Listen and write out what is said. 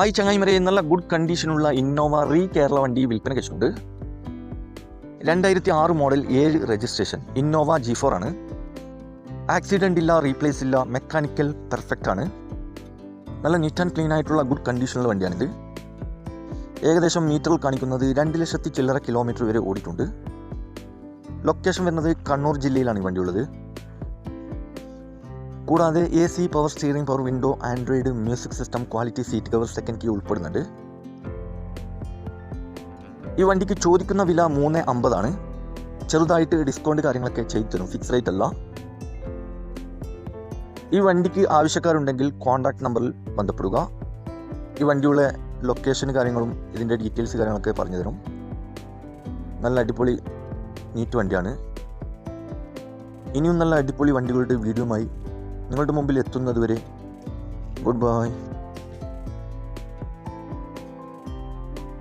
ആയി ചങ്ങായിമരെ. നല്ല ഗുഡ് കണ്ടീഷനുള്ള ഇന്നോവ റീ കേരള വണ്ടി വിൽപ്പന കഴിച്ചിട്ടുണ്ട് രണ്ടായിരത്തി ആറ് മോഡൽ ഏഴ് രജിസ്ട്രേഷൻ ഇന്നോവ ജി ഫോർ ആണ്. ആക്സിഡന്റ് ഇല്ല റീപ്ലേസ് ഇല്ല മെക്കാനിക്കൽ പെർഫെക്റ്റ് ആണ്. നല്ല നീറ്റ് ആൻഡ് ക്ലീൻ ആയിട്ടുള്ള ഗുഡ് കണ്ടീഷനുള്ള വണ്ടിയാണിത്. ഏകദേശം മീറ്ററിൽ കാണിക്കുന്നത് രണ്ട് ലക്ഷത്തി ചില്ലറ കിലോമീറ്റർ വരെ ഓടിയിട്ടുണ്ട്. ലൊക്കേഷൻ വരുന്നത് കണ്ണൂർ ജില്ലയിലാണ് ഈ വണ്ടിയുള്ളത് കൂടാതെ A C power steering power window Android music system quality seat cover second key ഉൾപ്പെടുന്നുണ്ട്. ഈ വണ്ടിക്ക് ചോദിക്കുന്ന വില മൂന്ന് അമ്പതാണ്. ചെറുതായിട്ട് ഡിസ്കൗണ്ട് കാര്യങ്ങളൊക്കെ ചെയ്തു തരും. ഫിക്സ് റേറ്റ് അല്ല. ഈ വണ്ടിക്ക് ആവശ്യക്കാരുണ്ടെങ്കിൽ കോൺടാക്ട് നമ്പറിൽ ബന്ധപ്പെടുക. ഈ വണ്ടിയുടെ ലൊക്കേഷൻ കാര്യങ്ങളും ഇതിന്റെ ഡീറ്റെയിൽസ് കാര്യങ്ങളൊക്കെ പറഞ്ഞു തരും. നല്ല അടിപൊളി നീറ്റ് വണ്ടിയാണ്. ഇനിയും നല്ല അടിപൊളി വണ്ടികളുടെ വീഡിയോയുമായി നിങ്ങളുടെ മുമ്പിൽ എത്തുന്നതുവരെ ഗുഡ് ബൈ.